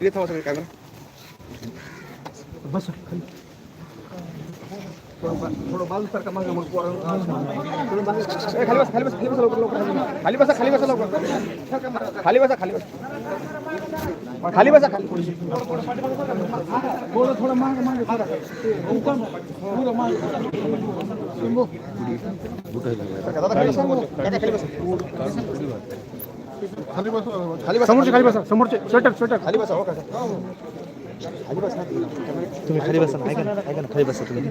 इथे थांबा सगळे कॅमेरा बस सारखा मागे मग खाली बसा खाली बसा खाली बसा लवकर लवकर खाली बसा खाली बसा लवकर. खाली बसा खाली बसा. खाली बसा खाली थोडं थोडं मागे मागे थोडं. खाली बसा खाली बसा. खाली बस खाली बसा. समोरचे खाली बसा समोरचे. Sweater sweater. खाली बसा हो का? खाली बसा. तुम्ही खाली बसा ऐका ना ऐका ना खाली बसा तुम्ही.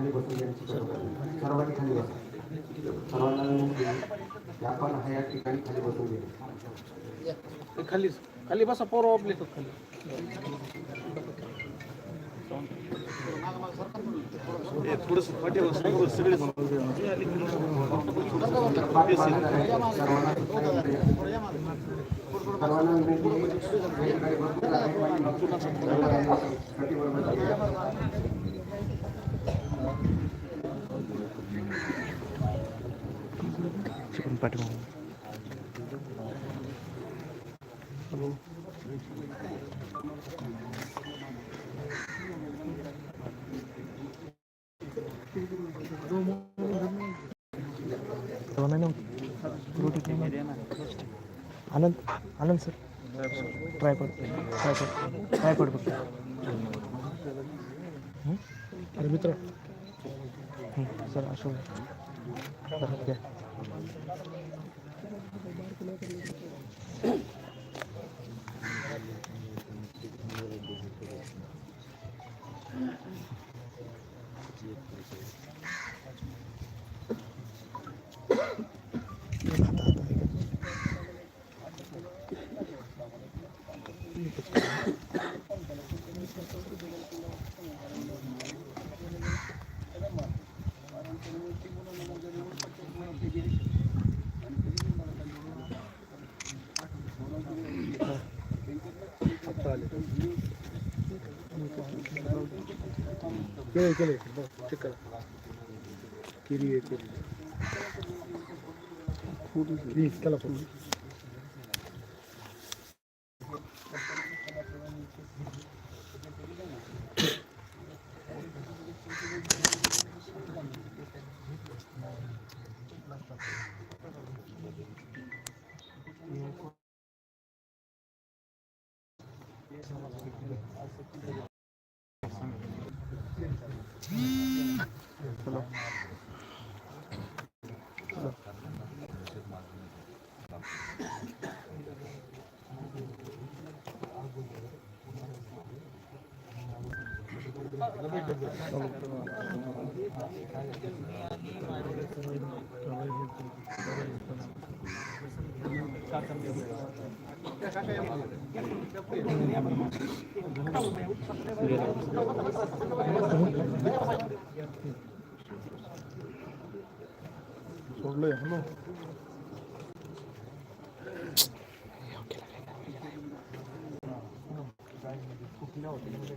खाली बसून यांची सर्वांनी खाली बसा. सर्वांना आपण हा या ठिकाणी खाली बसून ते खाली खाली बसा पोरं आपले तो खाली. सर्वांना ना. Anand Anand sir tripod tripod tripod फक्त अरे मित्र हं, सर अशोक सर घ्या Thank you. केले केले चेक करा केली आहे केली ही, त्याला फोन सोडलंय हॅलो कुठल्या हॉटेलमध्ये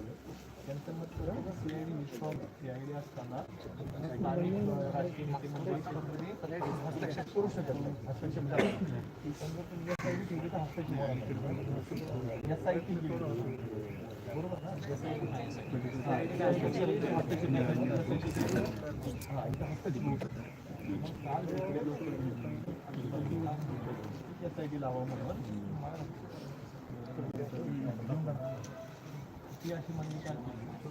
त्यांचं मत सीआयडी विश्वास सीआयडी असताना राजकीय हस्तक्षेप करू शकत नाही हस्तक्षेप हस्तक्षेप आय टी बरोबर ना हस्तक्षेप होऊ एस आय टी लावा म्हणून ती अशी मान्यता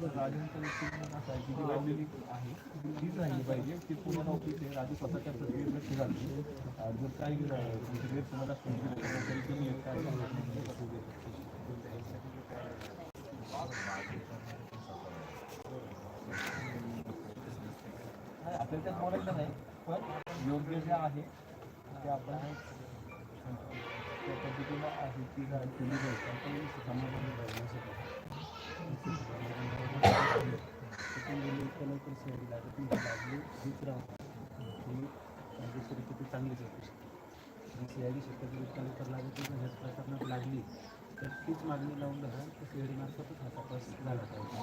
राजांच्या दृष्टीने असं आहे की जी लावलेली आहे तीच राहिली पाहिजे. ती पूर्ण ऑफिस आहे राजू स्वतःच्या प्रक्रियेत लक्ष घालते अं, जर काही अं, तुमचे गैरसमज असतील किंवा तरी कमी आहेत काय नाही, आपल्याला त्यात बोलायचं नाही पण योग्य जे आहे ते आपण त्या पद्धतीनं आहे ती जरा केली पाहिजे. आपण समाजाने पाहिजे असं लवकर शहरी लागत ती लागली हीच राहते ही म्हणजे परिस्थिती चांगलीच आहे सी आय डी शेतकरी लवकर लागत ह्याच प्रकरणात लागली तर तीच मागणी लावून धरा तर शहरी मार्फतच हा तपास झाला पाहिजे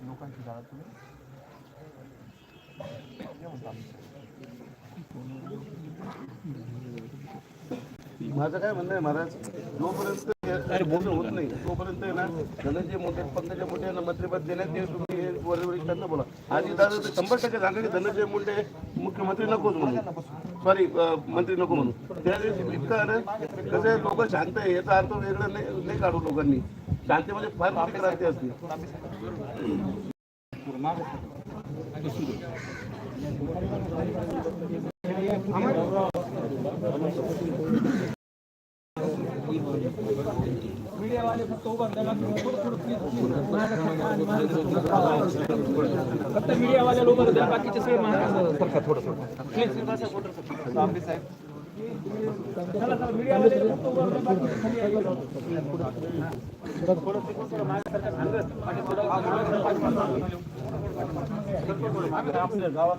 लोकांची जागा तुम्ही? माझं काय म्हणणं आहे महाराज जोपर्यंत काही बोलणं होत नाही तोपर्यंत ना धनंजय मोठे पंकजा मोठे यांना मंत्रिपद देण्यात ते तुम्ही हे वरवरी त्यांना बोला. आणि दादा तर शंभर टक्के झालं की धनंजय मुंडे मुख्यमंत्री नकोच म्हणून. सॉरी मंत्री नको म्हणून. त्या दिवशी इतकं कसं लोक शांत आहे याचा अर्थ वेगळा नाही नाही काढू लोकांनी. शांतीमध्ये फार मोठी क्रांती असते. बरं मित्रांनो खाली बस अमोल खाली बसून घ्या बसा ना खाली गावात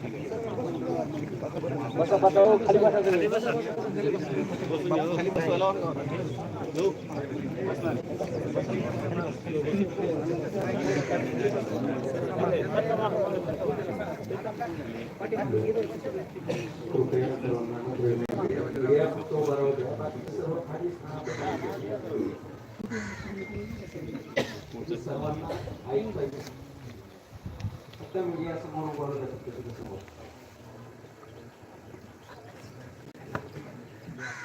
सर्वांना ऐकलं नुसतं मीडिया समोर बोलत असत तसं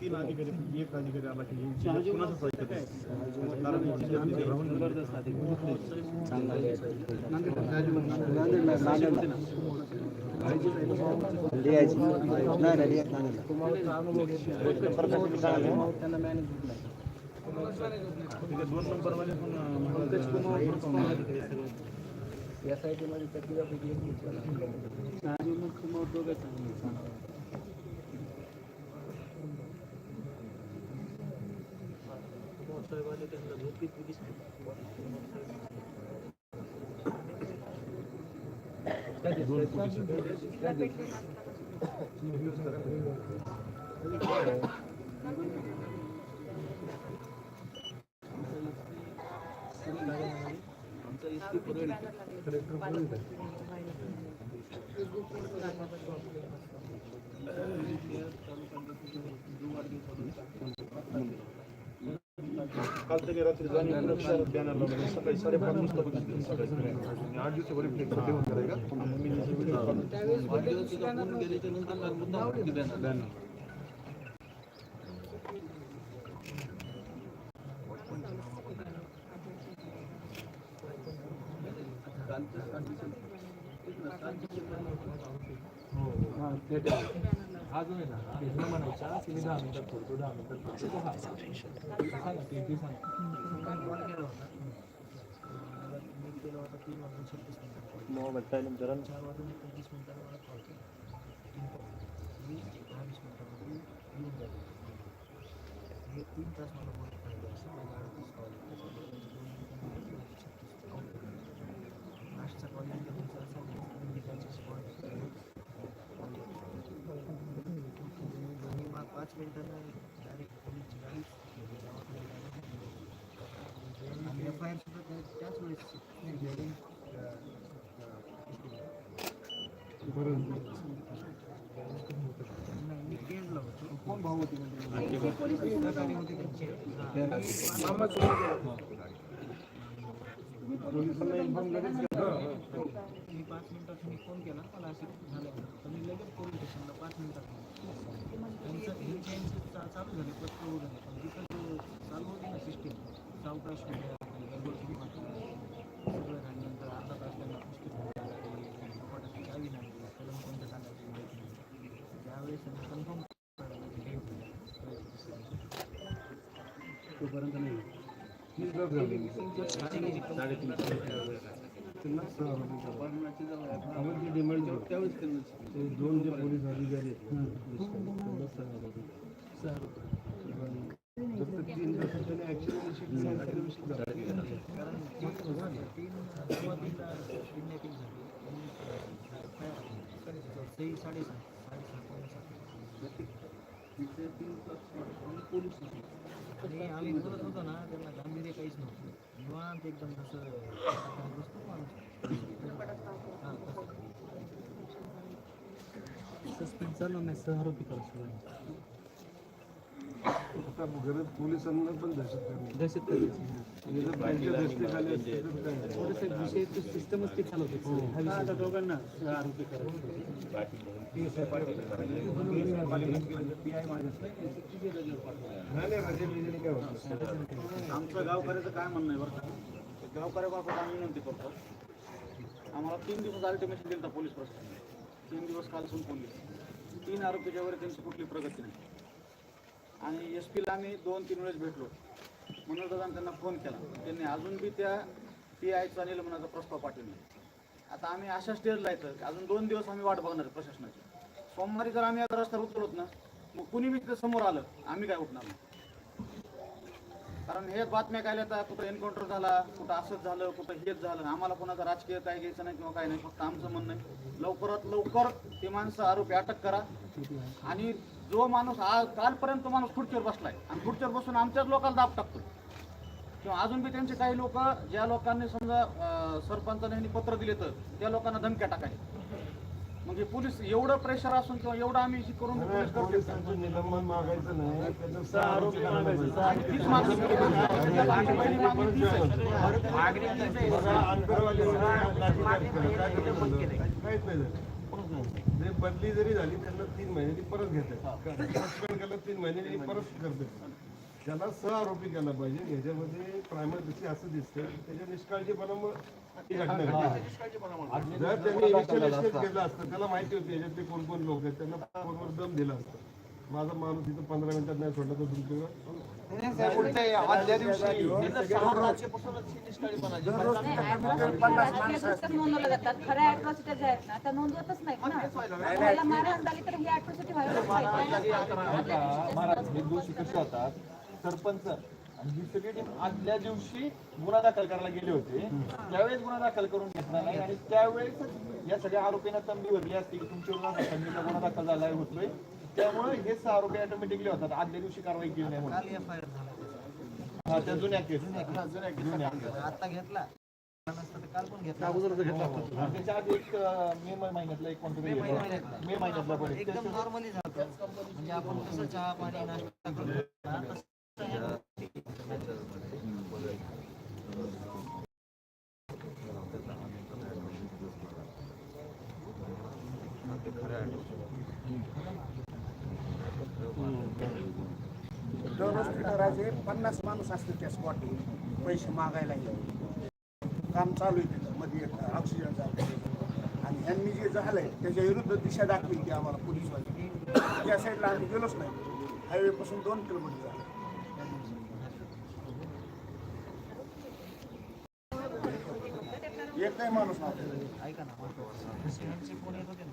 तीन अधिकारी एक दोन आला की हे कुणाचंच ऐकत नाही. कारण हे जिल्ह्यातले राहून त्यांना मॅनेजमेंट नाही तिथे दोन पण अं, एस आय टीमध्ये तर तिच्यापैकी एक घेतला काल तरी रात्री जाणीव सकाळी साडेपाच वाजता बघितलं सकाळी आठ दिवसावर रिफ्लेक्ट आहे का मी व्हिडिओ काढून हा जो आहे ना ते न की मी दहा मिनिटात करतो दहा मिनिटात करतो तो हा सांगा सांगा मोबाईल चार वाजून पंचवीस मला कॉल केला मी दहा वीस मिनिटामध्ये येऊन हे तीन तास मला बोलत पाहिजे असं माझ्या अडतीस कॉल लास्टचा कॉल येऊन तुमचा असा इंडिकाचे स्पॉट आणि मग पाच मिनिटांना डायरेक्ट पोलीसची गाडीच आणि एफ आय आर सुद्धा त्या त्याच वेळेस नाही मी केजला होतो कोण भाऊ होते म्हणजे सहकारी मी पाच मिनिटात मी फोन केला मला असं झालं. तर मी लगेच पोलीस स्टेशनला पाच मिनिटात? त्यांचं हे चेंज चालू झाले प्रश्न झाले. पण चालू होती ना सिस्टीम सावकाश सगळं झाल्यानंतर अर्धा तास त्यांना पुस्तक कपाटाची नाही कलम कोणत्या सांगायची माहिती नाही. त्यावेळेस त्यांना कन्फर्म तोपर्यंत नाही. डिमांड दोन जे पोलीस अधिकारी. आणि आम्ही बोलत होतो ना त्यांना गांभीर्य काहीच नव्हतं. निवांत एकदम जसं बसतो माणूस हां सस्पेन्स चालू नाही सहआरोपी करतो. आता गरज पोलिसांना पण दहशत करणे दहशत म्हणजे जर त्यांच्या दृष्टीखाली असते तर काय? थोडंसं विषय सिस्टमच ते चालवते हा. विषय. आता दोघांना आरोपी करा नाही नाही माझ्या बिजली काय होतं? आमचं गावकऱ्याचं काय म्हणणं आहे बरं का? गावकऱ्याबाबत आम्ही विनंती करतो. आम्हाला तीन दिवस अल्टिमेशन दिलं होतं पोलीस प्रशासनाने. तीन दिवस काल संपवून गेले तीन आरोपीच्या वर त्यांची कुठली प्रगती नाही. आणि एस पीला आम्ही दोन तीन वेळेस भेटलो. मनोजदादांनी त्यांना फोन केला. त्यांनी अजून बी त्या पी आयचा निलंबनाचा प्रस्ताव पाठवला. आता आम्ही अशा स्टेजला येतं की अजून दोन दिवस आम्ही वाट बघणार आहे प्रशासनाची. सोमवारी जर आम्ही आता रस्त्यावर उतरलोत ना मग कुणी बी तिथं समोर आलं आम्ही काय उठणार नाही. कारण हे बातम्या काय येतात कुठं एन्काउंटर झाला कुठं असंच झालं कुठं हेच झालं आम्हाला कोणाचं राजकीय काय घ्यायचं नाही किंवा काय नाही फक्त आमचं म्हणणं आहे. लवकरात लवकर ते माणसं आरोपी अटक करा. आणि जो माणूस आज कालपर्यंत माणूस खुर्चीवर बसलाय आणि खुर्चीवर बसून आमच्याच लोकांना दाब टाकतो. किंवा अजून बी त्यांचे काही लोक ज्या लोकांनी समजा सरपंचाने पत्र दिले तर त्या लोकांना धमक्या टाकाय म्हणजे पोलीस एवढं प्रेशर असून किंवा एवढं आम्ही हे करून पोलीस करतो पोलिसांचं निलंबन मागायचं नाही बदली जरी झाली त्यांना तीन महिने ती परत घेते सस्पेंड केलं तीन महिने ती परत करते त्याला सह आरोपी केला पाहिजे ह्याच्यामध्ये प्रायमरी असं दिसतं त्याच्या निष्काळजीपणामुळे घटना. जर त्यांनी इनिशियल एस्टेट केलं असतं त्याला माहिती होती याच्यातले कोण कोण लोक आहेत त्यांना फोनवर दम दिला असतं. माझा माणूस इथं पंधरा मिनिटात नाही सोडला तर तुमच्यावर. आदल्या दिवशी नोंदवल्या जातात खऱ्या अॅट्रॉसिटी ज्या आहेत ना त्या नोंदवतच नाहीत ना कोणाला मारहाण झाली तर ही अॅट्रॉसिटी व्हायलाच पाहिजे महाराज हे दोषी कसे होतात सरपंच आणि ही सगळी टीम आदल्या दिवशी गुन्हा दाखल करायला गेले होते त्यावेळेस गुन्हा दाखल करून घेतला नाही आणि त्यावेळेस या सगळ्या आरोपींना तंबी भरली असती की तुमच्यावर असा तंबीचा गुन्हा दाखल झालाय होतोय त्यामुळे हे सहा आरोपी ऑटोमॅटिकली होतात. आदल्या दिवशी कारवाई केली नाही म्हणून. काल एफ आय आर झाला हा त्या जुन्या केस. जुन्या आता घेतला. नसतं तर काल पण घेतला. हा, त्याच्या आधी एक अं, मे महिन्यातला एक कोणतं तरी मे महिन्यातला. मे महिन्यातला पण एक. एकदम नॉर्मली झालं. म्हणजे आपण कसं चहा पाणी नाश्ता करतो. ना, तसं ह्या दररोज तिथं पन्नास माणूस असतील त्या स्पॉटवर पैसे मागायला गेले काम चालू आहे तिथं मध्ये एक ऑक्सिजन चालू आणि ह्यांनी जे झालंय त्याच्या विरुद्ध दिशा दाखवली की आम्हाला पोलीसवाले त्या साईडला आम्ही गेलोच नाही. हायवेपासून दोन किलोमीटर झालं. एक नाही माणूस ऐका ना येत होते ना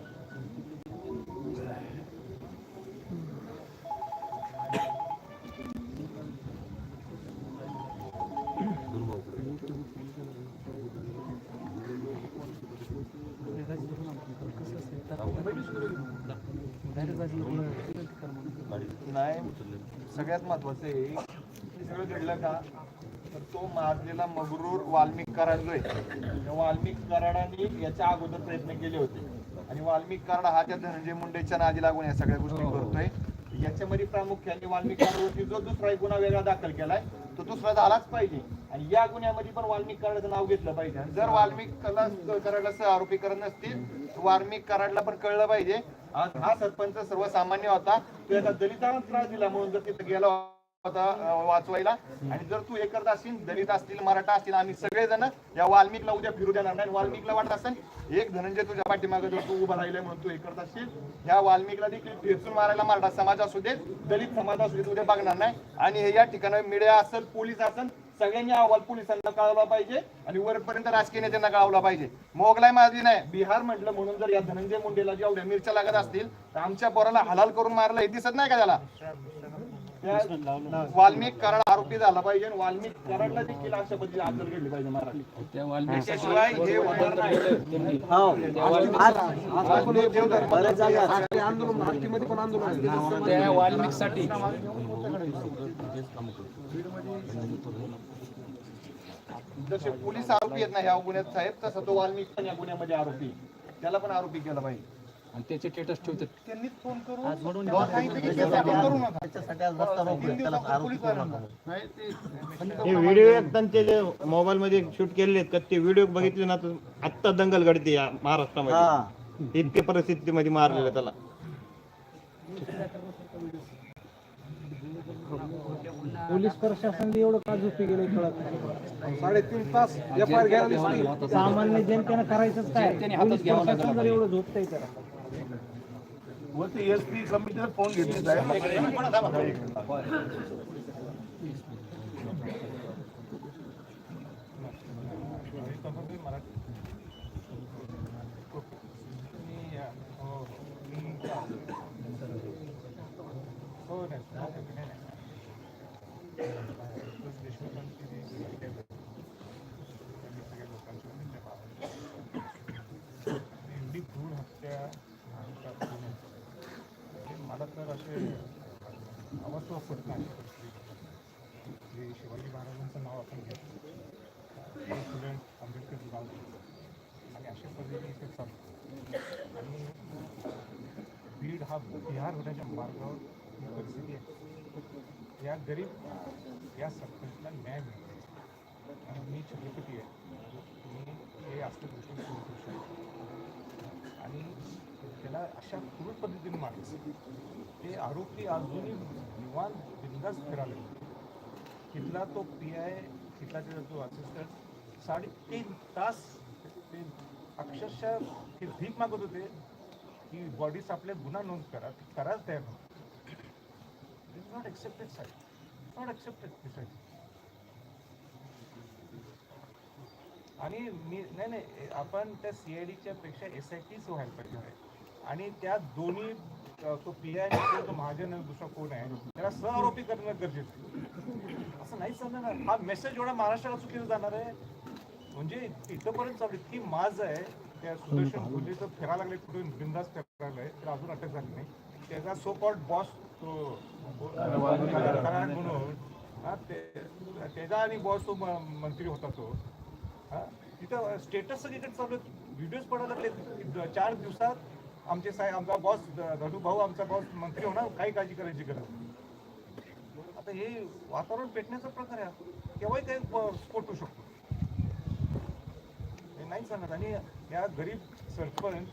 सगळ्यात महत्वाचं आहे हे सगळं घडलं का? तर तो मारलेला मगरूर वाल्मिक कराड जो आहे वाल्मिक कराडाने याच्या अगोदर प्रयत्न केले होते. आणि वाल्मिक कराड हा त्या धनंजय मुंडेच्या नादी लागून या सगळ्या गोष्टी करतोय. याच्यामध्ये प्रामुख्याने वाल्मिक कराडवरती जो दुसरा गुन्हा वेगळा दाखल केलाय तो दुसरा झालाच पाहिजे. आणि या गुन्ह्यामध्ये पण वाल्मिक कराडाचं नाव घेतलं पाहिजे. जर वाल्मिक कराडला आरोपी करत नसतील वाल्मिक कराडला पण कळलं पाहिजे. आज हा सरपंच सर्वसामान्य होता. तू एका दलिताला त्रास दिला म्हणून जर तिथे गेला होता वाचवायला. आणि जर तू हे करत असतील दलित असतील मराठा असतील आम्ही सगळेजण या वाल्मिकला उद्या फिरू देणार नाही. वाल्मिकला वाटत असेल एक धनंजय तुझ्या पाठीमागे जर तू उभा राहिलाय म्हणून तू हे करत असतील ह्या वाल्मिकला देखील ठेचून मारायला मराठा समाज असू देत दलित समाज असू देत उद्या बघणार नाही. आणि हे या ठिकाणी मीडिया असेल पोलीस असेल सगळ्यांनी अहवाल पोलिसांना कळवला पाहिजे आणि वरपर्यंत राजकीय नेत्यांना कळवला पाहिजे. मोगलाई मारली नाही. बिहार म्हटलं म्हणून जर या धनंजय मुंडेला जेवढ्या मिरच्या लागत असतील तर आमच्या पोराला हलाल करून मारलं हे दिसत नाही का त्याला? त्या वाल्मिक कराड आरोपी झाला पाहिजे आणि वाल्मिक कराडला देखील अशा पद्धतीची अडचण घडली पाहिजे महाराष्ट्र त्याशिवाय हे होणार नाही. आंदोलन हत्तीमध्ये पण आंदोलन त्या वाल्मिकसाठी जसे पोलीस आरोपी आहेत ना ह्या गुन्ह्यात साहेब तसा तो वाल्मिक पण या गुन्ह्यामध्ये आरोपी आहे. त्याला पण आरोपी केला पाहिजे आणि त्याचे स्टेटस ठेवतात. त्यांनीच फोन करून तेव्हा सांगितलं की केस आपण करू नका. तीन दिवसात पोलीस वाल्यांना. नाही ते हे व्हिडिओ एकदम ते जे मोबाईल मध्ये शूट केलेले आहेत का ते व्हिडिओ बघितले ना तर आत्ता दंगल घडते या महाराष्ट्रामध्ये. इतके परिस्थितीमध्ये मारलेलं त्याला. पोलीस प्रशासन एवढं का झोपी गेले कळत नाही साडेतीन तास एफ आय घ्यायला दिसली. सामान्य जनतेनं करायचंच काय? पोलीस प्रशासन जर एवढं झोपतंय तर. वरती एस पी फोन घेतले साहेब. समस्या क्रूर हत्या आणि मला तर असे अवस्था पडत नाही. जे शिवाजी महाराजांचं नाव आपण घेतो. स्टुडंट आंबेडकर नाव घेतो आणि अशा पद्धतीने इथे चालतो. आणि बीड हा बिहार होण्याच्या मार्गावर ही परिस्थिती आहे. या गरीब या सरपंचला न्याय मिळतो. आणि मी छत्रपती आहे. मी हे असल्या दृष्टीने सुरू करू शकतो. आणि त्याला अशा क्रूर पद्धतीने मारलं. ते आरोपी अजूनही निवांत बिंदास फिराले तिथला तो पी आय तिथला त्याचा तो असिस्टंट साडेतीन तास ते अक्षरशः ते भीक मागत होते. की बॉडीस आपल्या गुन्हा नोंद करा ती करायला तयार नव्हते. Is not accepted side not accepted आणि मी नाही नाही आपण त्या सी आय डीच्या पेक्षा एस आय टीच व्हायला पाहिजे आहे. आणि त्या दोन्ही तो पी आय तो महाजन दुसरा कोण आहे त्याला सहआरोपी करणं गरजेचं आहे. असं नाही चालणार हा मेसेज एवढा महाराष्ट्राला चुकीचा जाणार आहे. म्हणजे इथंपर्यंत चालू इतकी माज आहे. त्या सुदर्शन गुन्हे तर फिरायला लागले कुठून बिंदास फिरायला लागले त्याला अजून अटक झाली नाही. त्याचा सो कॉल्ड बॉस तो म्हणून त्याचा आणि बॉस तो मंत्री होता तो. हा? तिथं स्टेटस सगळीकडे चालू व्हिडिओज पडायला लागले. चार दिवसात आमचे साहेब आमचा बॉस धडू भाऊ आमचा बॉस मंत्री होणार. काही काळजी करायची गरज नाही. आता हे वातावरण पेटण्याचा प्रकार आहे. केव्हाही काही स्फोट होऊ शकतो. हे नाही सांगत. आणि या गरीब सरपंच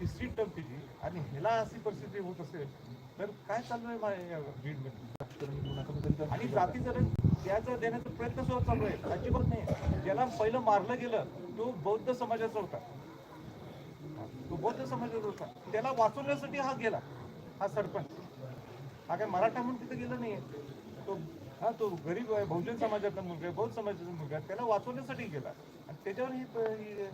तिसरी टप तिची आणि ह्याला अशी परिस्थिती होत असेल तर काय चालू आहे या बीडमध्ये आणि जातीचं त्याचा देण्याचा प्रयत्न सुद्धा चालू आहे. अजिबात नाही. ज्याला पहिलं मारलं गेलं तो बौद्ध समाजाचा होता. तो बौद्ध समाजाचा होता. त्याला वाचवण्यासाठी हा गेला हा सरपंच. हा काय मराठा म्हणून तिथे गेला नाही तो हा तो गरीब आहे बहुजन समाजातला मुलगा आहे बौद्ध समाजाचा मुलगा त्याला वाचवण्यासाठी गेला. आणि त्याच्यावर ही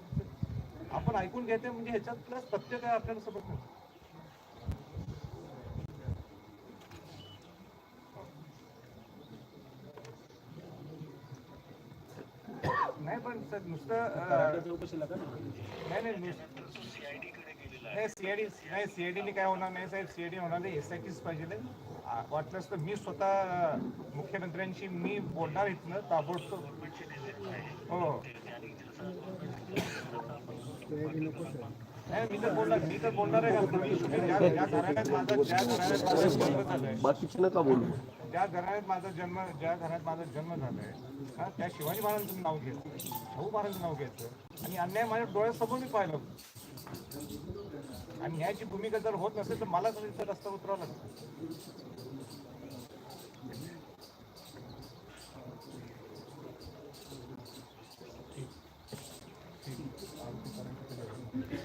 आपण ऐकून घेते म्हणजे ह्याच्यातलं सत्य काय आपल्याला समजत सर नुसतं अं, नाही नाही नुस- नाही सीआयडी नाही सीआयडीने काय होणार नाही साहेब. सीआयडी होणार नाही एस आय टीच पाहिजे वाटलंच तर मी स्वतः मुख्यमंत्र्यांशी मी बोलणार इथनं ताबडतोब. हो. नाही मी तर बोलणार मी तर बोलणार आहे. का पूर्वी ज्या ज्या घराण्यात माझा ज्या घराण्यात माझा जन्म झालाय बाकीचे नका बोलू? ज्या घराण्यात माझा जन्म ज्या घरात माझा जन्म झालाय हा त्या शिवाजी महाराजांचं नाव घ्यायचं शाहू महाराजांचं नाव घ्यायचं आणि अन्याय माझ्या डोळ्यासमोर मी पाहिलं आणि न्यायाची भूमिका जर होत नसेल तर मला तरी रस्ता उतरावा लागतो.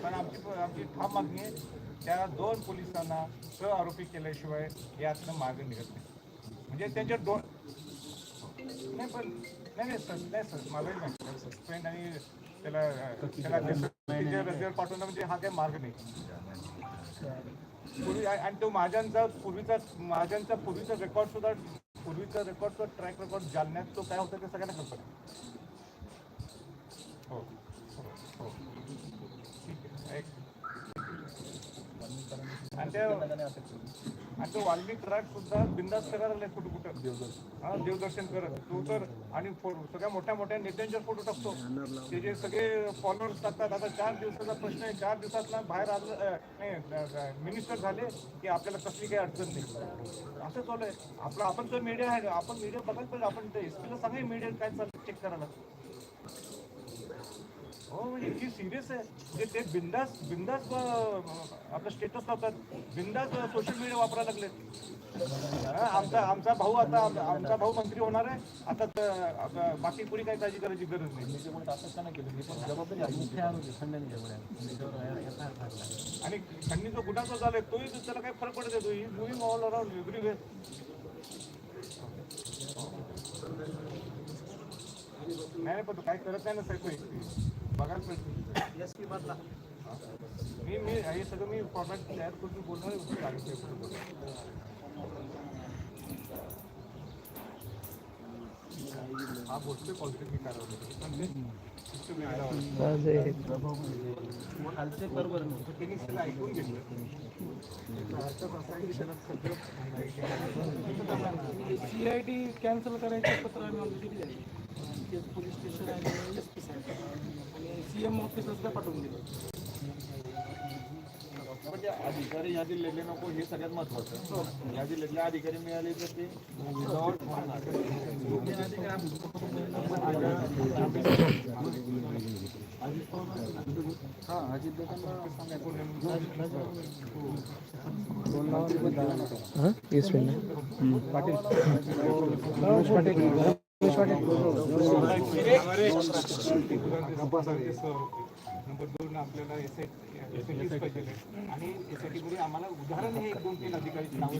पण आमची आमची ठाम मागणी आहे त्या दोन पोलिसांना सह आरोपी केल्याशिवाय यातनं मार्ग निघत नाही. म्हणजे त्यांच्या दोन नाही पण नाही सर नाही सर माझाही नाही सस्पेंड आणि त्याला त्याला रजेवर पाठवणं म्हणजे हा काही मार्ग नाही. पूर्वी आणि तो महाजनचा पूर्वीचा महाजनचा पूर्वीचा रेकॉर्ड सुद्धा पूर्वीचा रेकॉर्ड तो ट्रॅक रेकॉर्ड जालन्यात तो काय होतं ते सगळ्यांना कल्पना. हो हो हो. ठीक आहे आणि त्या आणि तो वाल्मिक कराड सुद्धा बिंदास करायला लागले कुठं कुठं. हा देवदर्शन करत. तो तर आणि सगळ्या मोठ्या मोठ्या नेत्यांच्या फोटो टाकतो. ते जे सगळे फॉलोअर्स टाकतात. आता चार दिवसाचा प्रश्न आहे. चार दिवसातला बाहेर आलं मिनिस्टर झाले की आपल्याला कसली काही अडचण नाही. असं चालू आहे. आपलं आपण जो मीडिया आहे. आपण मीडिया बघायला पाहिजे आपण एस पीला सांगा मीडिया काय चाललं चेक करायला. हो म्हणजे इतकी सिरियस आहे. म्हणजे ते बिंदास बिंदास आपलं स्टेटस लावतात. बिंदास सोशल मीडिया वापरायला लागलेत हा, आमचा आमचा भाऊ आता आम- आमचा भाऊ मंत्री होणार आहे. आता त- बाकी कोणी काही काळजी करायची गरज नाही. आणि खंडणी जो गुन्हा जो झालाय तोही त्याला काही फरक पडत येतो ही मुव्हिंग ऑल अराउंड एव्हरीवेअर नाही नाही, पण तो काय करत नाही ना साहेब बघायला पाहिजे एस पी मधला मी मी हे सगळं मी फॉर्मॅट तयार करून बोलणार आहे, लागेल ते पुढे. हा। गोष्ट पॉझिटिव्ह मी कारवाई पण ते system वेगळा होता. खालचे बरोबर नाही तर त्यांनी सगळं ऐकून घेतलं अर्थात असं आहे की त्याला सगळं सीआयडी कॅन्सल करायचं पत्र आम्ही ऑलरेडी दिलं ते पोलीस स्टेशन आणि एस पी साहेब आणि सी एम ऑफिसर्सला पाठवून दिलं म्हणजे अधिकारी यादी लिहिले नको हे सगळ्यात महत्वाचं. यादी लिहिलेले अधिकारी मिळाले तर ते without नंबर दोन आपल्याला एस आय पाहिजे आणि एस आय टी आम्हाला उदाहरण हे एक दोन तीन अधिकारी नावं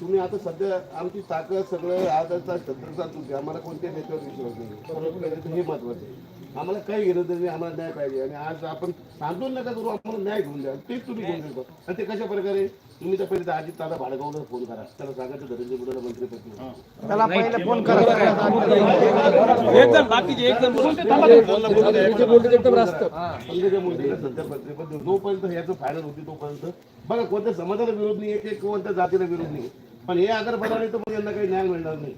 तुम्ही आता सध्या आमची ताकद सगळं आदरचा छत्रचा तुमची. आम्हाला कोणत्या नेत्यावर विश्वास नाही. हे महत्वाचं आहे. आम्हाला काही घेणं तरी आम्हाला न्याय पाहिजे. आणि आज आपण आंदोलन नका करू आम्हाला न्याय घेऊन द्या. तेच तुम्ही घेऊन देतो आणि ते कशा प्रकारे? तुम्ही तर पहिले अजित दादा भाडगावला फोन करा. त्याला सांगायचं धनंजय मुलाला मंत्रिपद त्याला पहिले फोन करा. पंकजा मुंडेला सध्या मंत्रिपद. जोपर्यंत याचं फायनल होती तोपर्यंत. बघा कोणत्या समाजाला विरोध नाही आहे कोणत्या जातीला विरोध नाही पण हे अगर बनवले तर मग यांना काही न्याय मिळणार नाही.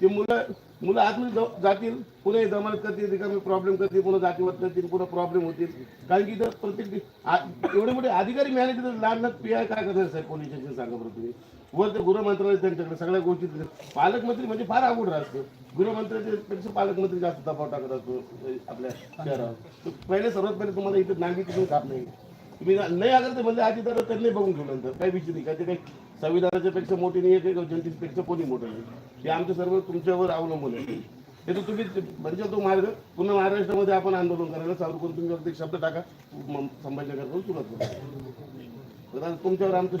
ते मुलं मुलं आतमध्ये जातील पुन्हा हे जमानत करतील रिकामी प्रॉब्लेम करतील पुन्हा जातीवाद करतील पुन्हा प्रॉब्लेम होतील. कारण की इथं प्रत्येक एवढे मोठे अधिकारी मिळाले तिथं लहान लहान पी आय काय करणार साहेब पोलीस स्टेशन सांगा बरं तुम्ही? वर ते गृहमंत्रालय त्यांच्याकडे सगळ्या गोष्टी तिथे. पालकमंत्री म्हणजे फार अवघड असतं गृहमंत्र्यापेक्षा पालकमंत्री जास्त दबाव टाकत असतो आपल्या शहरावर. पहिले सर्वात पहिले तुम्हाला इथं नागरिक तिथून नाही. तुम्ही नाही आगर ते म्हणजे आधी तर त्यांनी बघून घेऊ नंतर. काही विषय नाही. काय ते काही संविधानाच्या पेक्षा मोठी नाही आहे काही जनतेपेक्षा कोणी मोठं नाही. हे आमचं सर्व तुमच्यावर अवलंबून आहे. हे तर तुम्ही म्हणजे तो मार्ग पुन्हा महाराष्ट्रामध्ये आपण आंदोलन करायला चालू करून तुम्ही वरती एक शब्द टाका. म- संभाजीनगरपासून सुरुवात करू. तर तुमच्यावर आमचं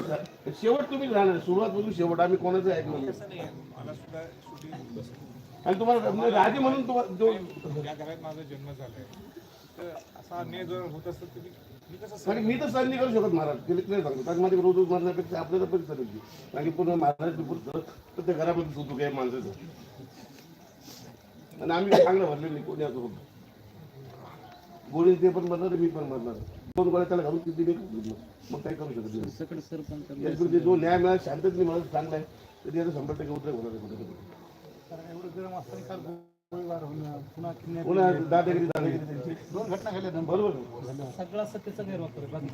शेवट तुम्ही राहणार. सुरुवात पासून शेवट. आम्ही कोणाचं ऐकलं नाही. आणि तुम्हाला म्हणजे राजे म्हणून तुम्हाला जो या घरात माझा जन्म झालाय. तर असा अन्याय जर होत असत आणि मी तर सहन नाही करू शकत महाराज. ते नाही सांगतो. कारण माझे रोज रोज मारण्यापेक्षा आपल्याला पण करायची आणि पूर्ण महाराज पुरतं तर ते घरामध्ये सुतू काय माणसाचं आणि आम्ही चांगलं भरले नाही कोणी असं होतं गोळी ते पण मरणार मी पण मरणार. दोन गोळ्या त्याला घालून किती नाही मग काही करू शकत नाही. सकट सरपंच याच्यामध्ये जो न्याय मिळाला शांततेने मला चांगला आहे. तर आता शंभर टक्के उतर होणार आहे कुठे पुन्हा दादागिरी दादागिरी. दोन घटना घडल्या बरोबर. सगळा सत्तेचा गैरवापर बाकी